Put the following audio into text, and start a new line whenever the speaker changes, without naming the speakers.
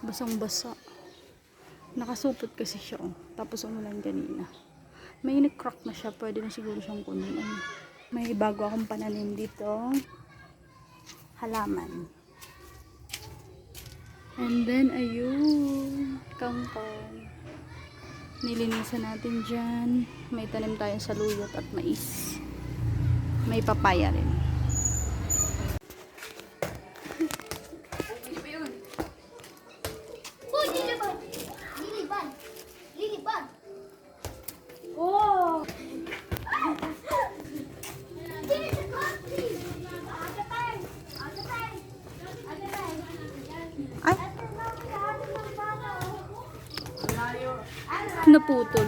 Basang-basa. Nakasupot kasi siya, oh. Tapos umulan kanina. May nag-crack na siya. Pwede na siguro siyang kunin. Ano. May bago akong pananim dito. Halaman. And then, ayun. Kangkong. Nilinisan natin dyan. May tanim tayo sa luyot at mais. May papaya rin. naputol.